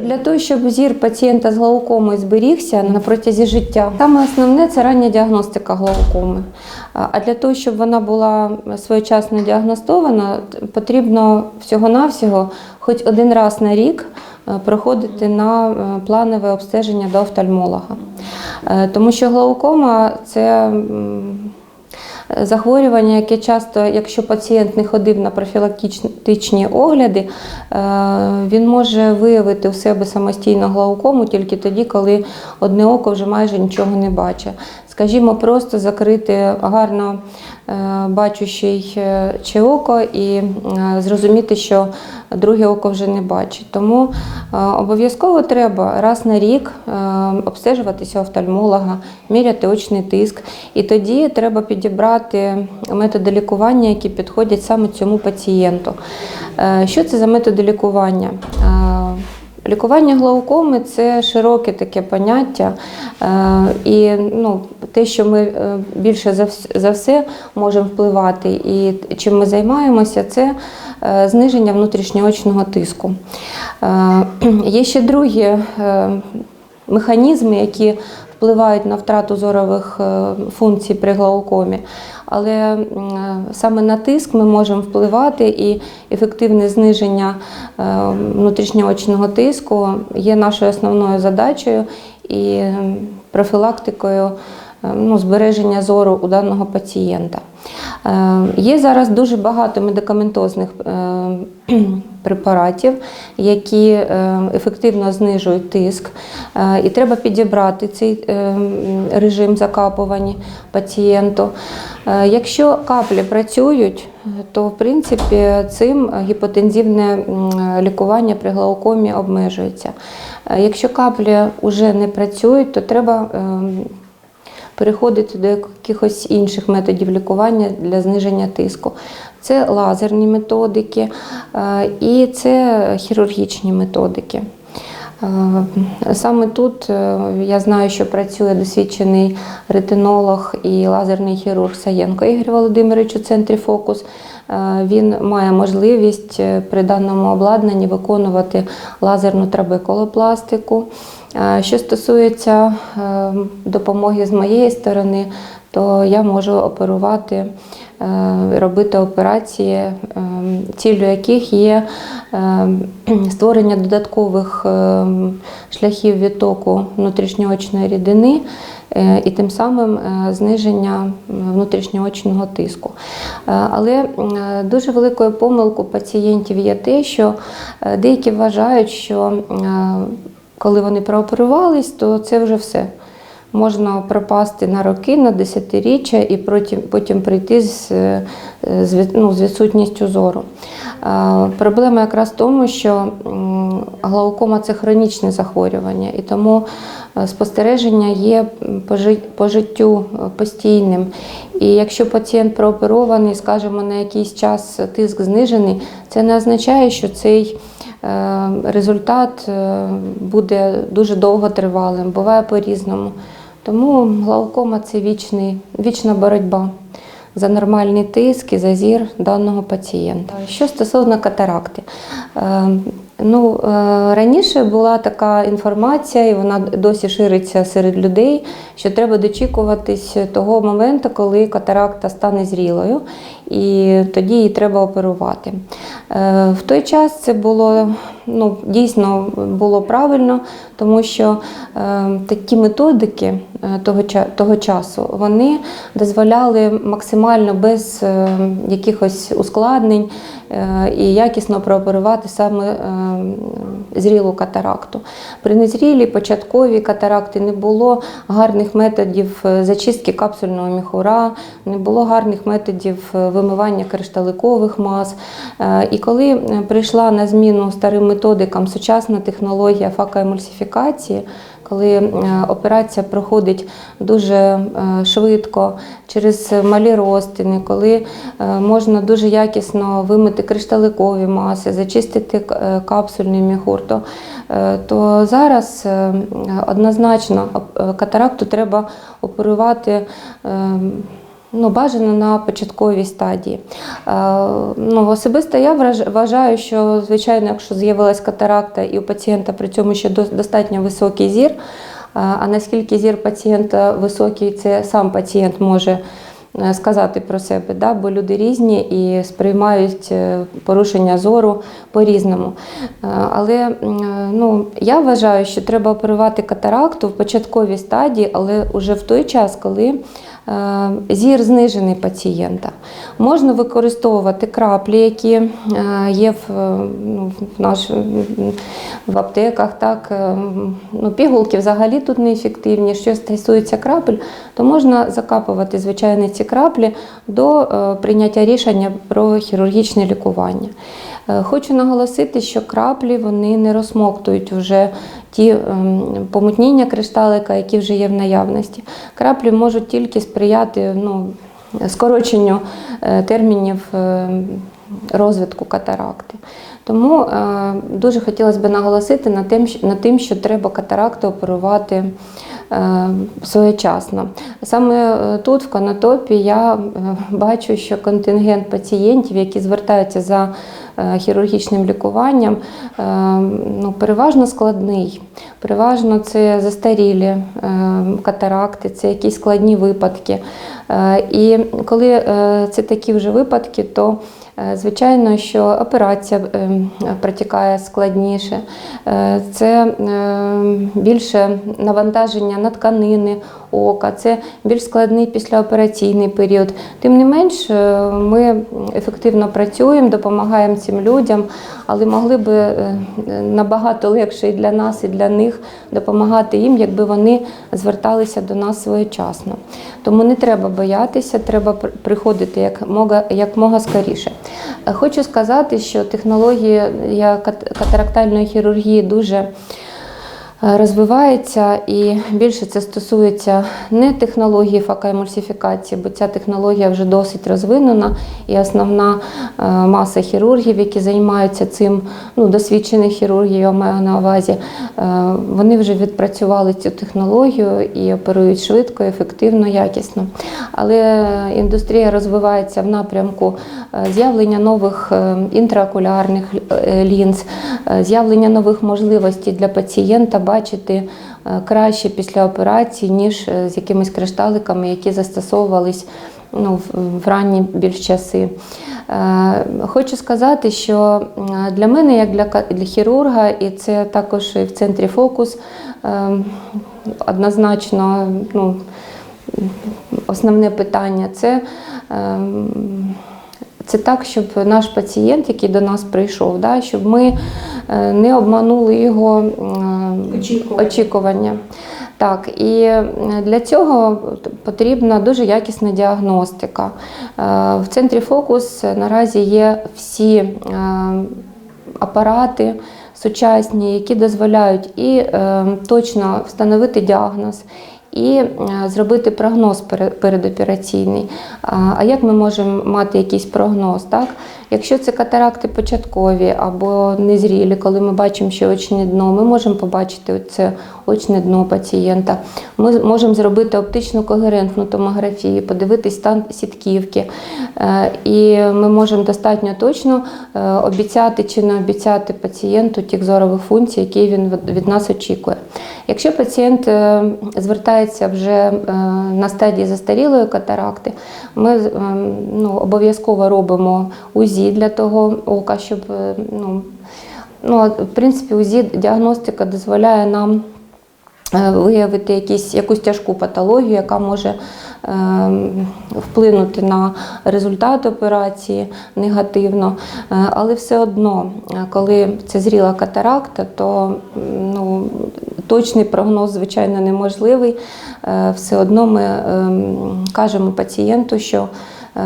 Для того, щоб зір пацієнта з глаукомою зберігся на протязі життя, саме основне це рання діагностика глаукоми. А для того, щоб вона була своєчасно діагностована, потрібно всього-навсього хоч один раз на рік е, проходити на е, планове обстеження до офтальмолога. Е, Тому що глаукома це захворювання, яке часто, якщо пацієнт не ходив на профілактичні огляди, е, він може виявити у себе самостійно глаукому тільки тоді, коли одне око вже майже нічого не бачить. Скажімо, просто закрити гарно е, бачущий е, чи око і е, зрозуміти, що друге око вже не бачить. Тому обов'язково треба раз на рік обстежуватися офтальмолога, міряти очний тиск. І тоді треба підібрати методи лікування, які підходять саме цьому пацієнту. Що це за методи лікування? Лікування глаукоми це широке таке поняття, Е, і ну, те, що ми е, більше за все можемо впливати, і чим ми займаємося, це е, зниження внутрішньоочного тиску. Є ще другі механізми, які впливають на втрату зорових функцій при глаукомі. Але саме на тиск ми можемо впливати, і ефективне зниження е, внутрішньоочного тиску є нашою основною задачею і профілактикою е, ну, збереження зору у даного пацієнта. Е, Є зараз дуже багато медикаментозних е, препаратів, які е, ефективно знижують тиск, і треба підібрати цей режим закапування пацієнту. Якщо каплі працюють, то в принципі цим гіпотензивне лікування при глаукомі обмежується. Якщо каплі вже не працюють, то треба ем, переходити до якихось інших методів лікування для зниження тиску. Це лазерні методики е, і це хірургічні методики. Е, Саме тут е, я знаю, що працює досвідчений ретинолог і лазерний хірург Саєнко Ігор Володимирович у центрі Фокус. Він має можливість при даному обладнанні виконувати лазерну трабекулопластику. Е, Що стосується е, допомоги з моєї сторони, то я можу оперувати, е, робити операції, ціллю яких є створення додаткових шляхів відтоку внутрішньоочної рідини і тим самим зниження внутрішньоочного тиску. Але дуже великою помилкою пацієнтів є те, що деякі вважають, що коли вони прооперувались, то це вже все. Можна пропасти на роки, на десятиріччя і потім, потім прийти з, е, з, ну, з відсутністю зору. Проблема якраз в тому, що глаукома це хронічне захворювання, і тому е, спостереження є по жи- по життю е, постійним. І якщо пацієнт прооперований, скажімо, на якийсь час тиск знижений, це не означає, що цей результат е, буде дуже довготривалим, буває по-різному. Тому глаукома це вічний, вічна боротьба за нормальний тиск і за зір даного пацієнта. Що стосовно катаракти, Е, ну, е, раніше була така інформація, і вона досі шириться серед людей, що треба дочікуватись того моменту, коли катаракта стане зрілою, і тоді її треба оперувати. Е, В той час це було ну, дійсно було правильно, тому що е, такі методики е, того, часу вони дозволяли максимально без якихось ускладнень і якісно прооперувати саме зрілу катаракту. При незрілій початковій катаракти не було гарних методів зачистки капсульного міхура, не було гарних методів вимивання кришталикових мас. Е, І коли е, прийшла на зміну старим методикам сучасна технологія факоемульсифікації, коли е, операція проходить дуже швидко через малі розтини, коли можна дуже якісно вимити кришталикові маси, зачистити капсульний міхур, то, то зараз однозначно катаракту треба оперувати. Ну, бажано на початковій стадії. Е, Ну, особисто я вважаю, що, звичайно, якщо з'явилась катаракта і у пацієнта при цьому ще достатньо високий зір, е, а наскільки зір пацієнта високий, це сам пацієнт може е, сказати про себе, да? бо люди різні і сприймають е, порушення зору по-різному. Але ну, я вважаю, що треба оперувати катаракту в початковій стадії, але вже в той час, коли зір знижений пацієнта. Можна використовувати краплі, які е, є в, е, ну, в, наш, в аптеках. Так, е, ну, пігулки взагалі тут неефективні. Що стосується крапель, то можна закапувати звичайно ці краплі до е, прийняття рішення про хірургічне лікування. Е, Хочу наголосити, що краплі вони не розсмоктують вже ті ем, помутніння кришталика, які вже є в наявності. Краплі можуть тільки сприяти ну, скороченню е, термінів е, розвитку катаракти. Тому дуже хотілося б наголосити на тим, що- треба катаракту оперувати своєчасно. Саме е, тут, в Конотопі, я е, бачу, що контингент пацієнтів, які звертаються за е, хірургічним лікуванням, е, ну, переважно складний. Переважно це застарілі е, катаракти, це якісь складні випадки. Е, І коли е, це такі вже випадки, то е, Звичайно, що операція е, протікає складніше, Е, це е, більше навантаження на тканини ока, це більш складний післяопераційний період. Тим не менш, е, ми ефективно працюємо, допомагаємо цим людям, але могли би е, набагато легше і для нас, і для них допомагати їм, якби вони зверталися до нас своєчасно. Тому не треба боятися, треба приходити як мога, як мога скоріше. Е, Хочу сказати, що технологія кат- катарактальної хірургії дуже розвивається і більше це стосується не технології факоемульсифікації, бо ця технологія вже досить розвинена, і основна е, маса хірургів, які займаються цим, ну, досвідчених хірургів, я маю на увазі, е, вони вже відпрацювали цю технологію і оперують швидко, ефективно, якісно. Але індустрія розвивається в напрямку е, з'явлення нових інтраокулярних лінз, з'явлення нових можливостей для пацієнта бачити е, краще після операції, ніж е, з якимись кришталиками, які застосовувались ну, в- ранні більш часи. Е, Хочу сказати, що для мене, як для, хірурга, і це також і в центрі фокус, однозначно ну, основне питання це. Це так, щоб наш пацієнт, який до нас прийшов, да, щоб ми е, не обманули його Очікування. очікування. Так, і е, для цього потрібна дуже якісна діагностика. Е, В центрі фокус наразі є всі апарати сучасні, які дозволяють і е, точно встановити діагноз. І е, зробити прогноз передопераційний. А як ми можемо мати якийсь прогноз? Так? Якщо це катаракти початкові або незрілі, коли ми бачимо, що очне дно, ми можемо побачити це очне дно пацієнта. Ми можемо зробити оптичну когерентну томографію, подивитись стан сітківки. Е, І ми можемо достатньо точно е, обіцяти чи не обіцяти пацієнту тих зорових функцій, які він від- нас очікує. Якщо пацієнт е, звертається вже на стадії застарілої катаракти, ми ну, обов'язково робимо УЗІ для того ока, щоб ну, ну, в принципі УЗІ діагностика дозволяє нам виявити якісь, якусь тяжку патологію, яка може е, вплинути на результат операції негативно. Е, Але все одно, е, коли це зріла катаракта, то ну, точний прогноз, звичайно, неможливий. Е, Все одно ми ем, кажемо пацієнту, що е,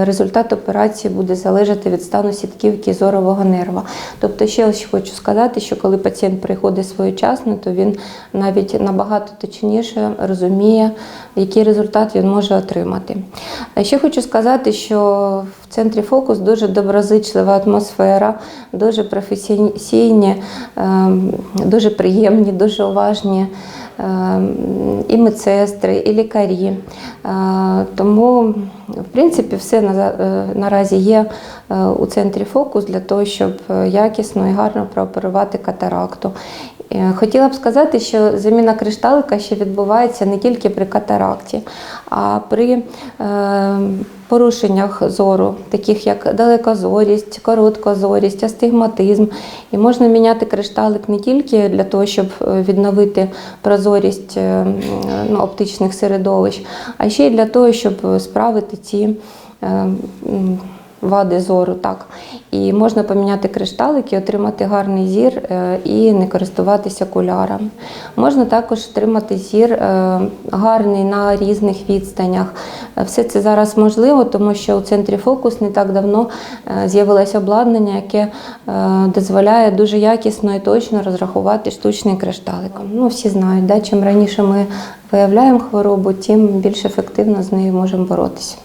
результат операції буде залежати від стану сітківки зорового нерва. Тобто, ще хочу сказати, що коли пацієнт приходить своєчасно, то він навіть набагато точніше розуміє, який результат він може отримати. Е, Ще хочу сказати, що в центрі фокус дуже доброзичлива атмосфера, дуже професійні, ем, дуже приємні, дуже уважні і медсестри, і лікарі. Е, Тому, в принципі, все е, наразі є е, у центрі фокус для того, щоб е, якісно і гарно прооперувати катаракту. Е, Хотіла б сказати, що заміна кришталика ще відбувається не тільки при катаракті, а при е, порушеннях зору, таких як далекозорість, короткозорість, астигматизм. І можна міняти кришталик не тільки для того, щоб е, відновити прозорість ну, оптичних середовищ, а ще й для того, щоб справити ці. Вади зору, так. І можна поміняти кришталики, отримати гарний зір е, і не користуватися окулярами. Можна також отримати зір е, гарний на різних відстанях. Все це зараз можливо, тому що у центрі фокус не так давно е, з'явилось обладнання, яке дозволяє дуже якісно і точно розрахувати штучний кришталик. Ну, всі знають, да? чим раніше ми виявляємо хворобу, тим більш ефективно з нею можемо боротися.